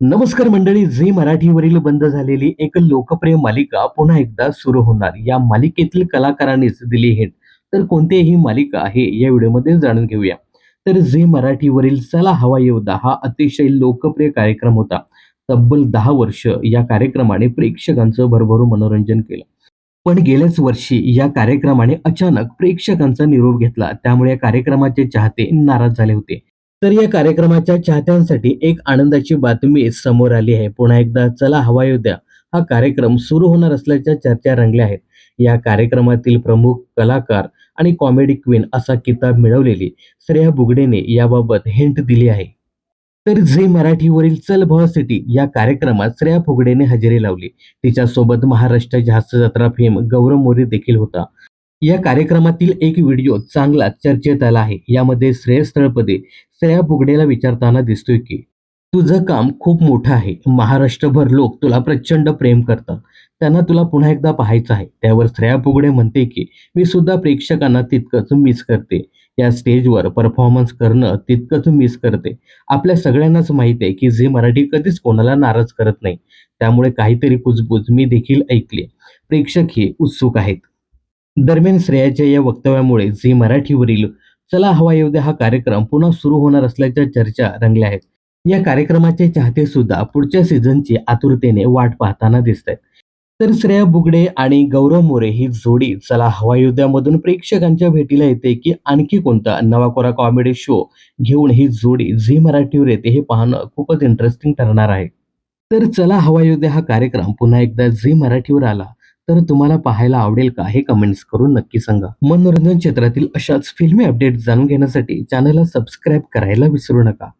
नमस्कार मंडळी झी मराठीवरील बंद झालेली एक लोकप्रिय मालिका पुन्हा एकदा सुरू होणार. या मालिकेतील कलाकारांनीच दिली हिट. तर कोणती ही मालिका आहे या व्हिडिओमध्ये जाणून घेऊया. तर झी मराठीवरील चला हवा योद्धा हा अतिशय लोकप्रिय कार्यक्रम होता. तब्बल दहा वर्ष या कार्यक्रमाने प्रेक्षकांचं भरभरून मनोरंजन केलं. पण गेल्याच वर्षी या कार्यक्रमाने अचानक प्रेक्षकांचा निरोप घेतला. त्यामुळे या कार्यक्रमाचे चाहते नाराज झाले होते. तर या कार्यक्रमाच्या चाहत्यांसाठी एक आनंदाची बातमी समोर आली आहे. पुन्हा एकदा चला हवा द्या. हा कार्यक्रम सुरू होणार असल्याच्या चर्चा रंगल्या आहेत. या कार्यक्रमातील प्रमुख कलाकार आणि कॉमेडी क्वीन असा किताब मिळवलेली श्रेया बुगडेने याबाबत हिंट दिली आहे. तर झी मराठीवरील चल भव सिटी या कार्यक्रमात श्रेया फुगडेने हजेरी लावली. तिच्यासोबत महाराष्ट्राची हास्य जत्रा फेम गौरव मोरे देखील होता. या कार्यक्रमातील एक व्हिडिओ चांगला चर्चेत आला आहे. यामध्ये श्रेयस तळपदे श्रेया बुगडेला विचारताना दिसतोय की तुझं काम खूप मोठं आहे. महाराष्ट्रभर लोक तुला प्रचंड प्रेम करतात. त्यांना तुला पुन्हा एकदा पाहायचं आहे. त्यावर श्रेया बुगडे म्हणते की मी सुद्धा प्रेक्षकांना तितकंच मिस करते. या स्टेजवर परफॉर्मन्स करणं तितकंच मिस करते. आपल्या सगळ्यांनाच माहिती आहे की झी मराठी कधीच कोणाला नाराज करत नाही. त्यामुळे काहीतरी कुजबूज मी देखील ऐकली प्रेक्षक हे उत्सुक आहेत. दरम्यान श्रेयाच्या या वक्तव्यामुळे झी मराठीवरील चला हवा येऊ द्या हा कार्यक्रम पुन्हा सुरू होणार असल्याच्या चर्चा रंगल्या आहेत. या कार्यक्रमाचे चाहते सुद्धा पुढच्या सीझनची आतुरतेने वाट पाहताना दिसत आहेत तर श्रेया बुगडे आणि गौरव मोरे ही जोडी चला हवा युद्धामधून प्रेक्षकांच्या भेटीला येते की आणखी कोणता नवाकोरा कॉमेडी शो घेऊन ही जोडी झी मराठीवर येते हे पाहणं खूपच इंटरेस्टिंग ठरणार आहे. तर चला हवा युद्ध हा कार्यक्रम पुन्हा एकदा झी मराठीवर आला. तर तुम्हाला पाहायला आवडेल का हे कमेंट्स करून नक्की सांगा. मनोरंजन क्षेत्रातील अशाच फिल्मी अपडेट जाणून घेण्यासाठी चॅनलला सबस्क्राईब करायला विसरू नका.